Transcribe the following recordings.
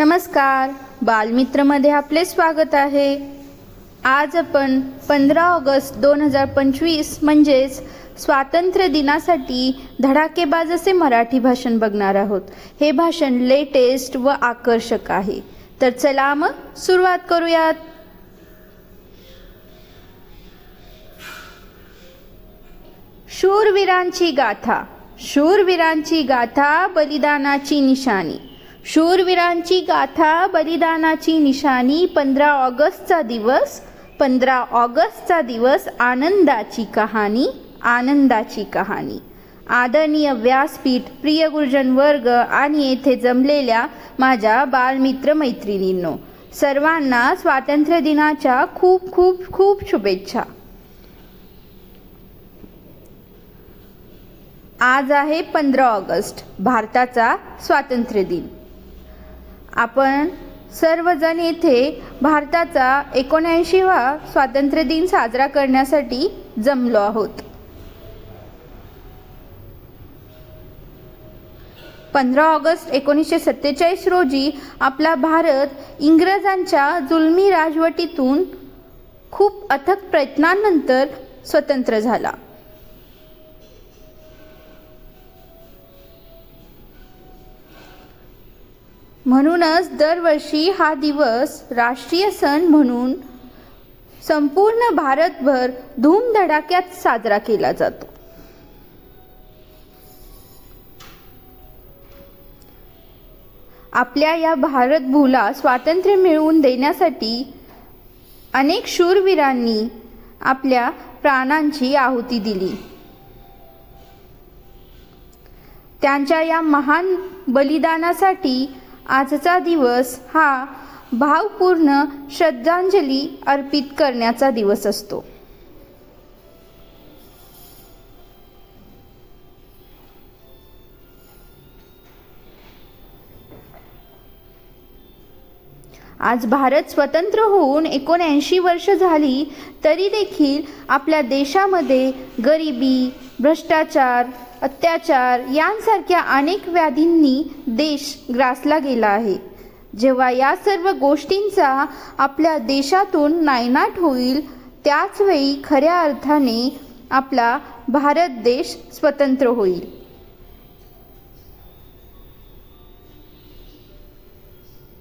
नमस्कार. बालमित्रमध्ये आपले स्वागत आहे. आज आपण पंधरा ऑगस्ट दोन हजार पंचवीस म्हणजेच स्वातंत्र्य दिनासाठी धडाकेबाज असे मराठी भाषण बघणार आहोत. हे भाषण लेटेस्ट व आकर्षक आहे. तर चला मग सुरुवात करूयात. शूरवीरांची गाथा. शूरवीरांची गाथा बलिदानाची निशाणी. शूरवीरांची गाथा बलिदानाची निशाणी पंधरा ऑगस्टचा दिवस पंधरा ऑगस्टचा दिवस आनंदाची कहाणी आनंदाची कहाणी. आदरणीय व्यासपीठ प्रिय गुरुजन वर्ग आणि येथे जमलेल्या माझ्या बालमित्र मैत्रिणींनो सर्वांना स्वातंत्र्य दिनाच्या खूप खूप खूप शुभेच्छा. आज आहे पंधरा ऑगस्ट भारताचा स्वातंत्र्य दिन. आपण सर्वजण येथे भारताचा एकोणऐंशीवा स्वातंत्र्य दिन साजरा करण्यासाठी जमलो आहोत. पंधरा ऑगस्ट एकोणीसशे सत्तेचाळीस रोजी आपला भारत इंग्रजांच्या जुलमी राजवटीतून खूप अथक प्रयत्नांनंतर स्वतंत्र झाला. म्हणूनच दरवर्षी हा दिवस राष्ट्रीय सण म्हणून संपूर्ण भारतभर धूमधडाक्यात साजरा केला जातो. आपल्या या भारतभूला स्वातंत्र्य मिळवून देण्यासाठी अनेक शूरवीरांनी आपल्या प्राणांची आहुती दिली. त्यांच्या या महान बलिदानासाठी आजचा दिवस हा भावपूर्ण श्रद्धांजली अर्पित करण्याचा दिवस असतो. आज भारत स्वतंत्र होऊन एकोणऐंशी वर्ष झाली तरी देखील आपल्या देशामध्ये गरिबी भ्रष्टाचार अत्याचार यांसारख्या अनेक व्याधींनी देश ग्रासला गेला आहे. जेव्हा या सर्व गोष्टींचा आपल्या देशातून नायनाट होईल त्याच वेळी खऱ्या अर्थाने आपला भारत देश स्वतंत्र होईल.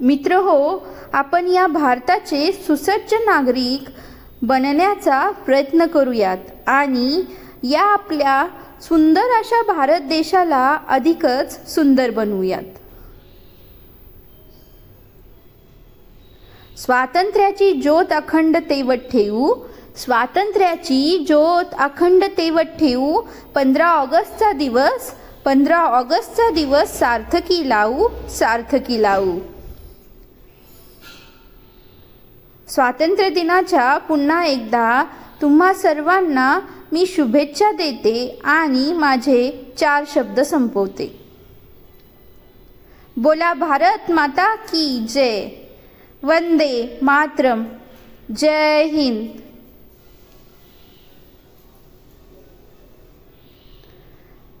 मित्र हो आपण या भारताचे सुसज्ज नागरिक बनण्याचा प्रयत्न करूयात आणि या आपल्या सुंदर अशा भारत देशाला अधिकच सुंदर बनवूयात. स्वातंत्र्याची ज्योत अखंड तेवत ठेवू स्वातंत्र्याची ज्योत अखंड तेवत ठेवू पंधरा ऑगस्टचा दिवस पंधरा ऑगस्टचा दिवस सार्थकी लावू सार्थकी लावू. स्वातंत्र्य दिनाच्या पुन्हा एकदा तुम्हा सर्वांना मी शुभेच्छा देते आणि माझे चार शब्द संपवते. बोला भारत माता की जय. वंदे मातरम. जय हिंद.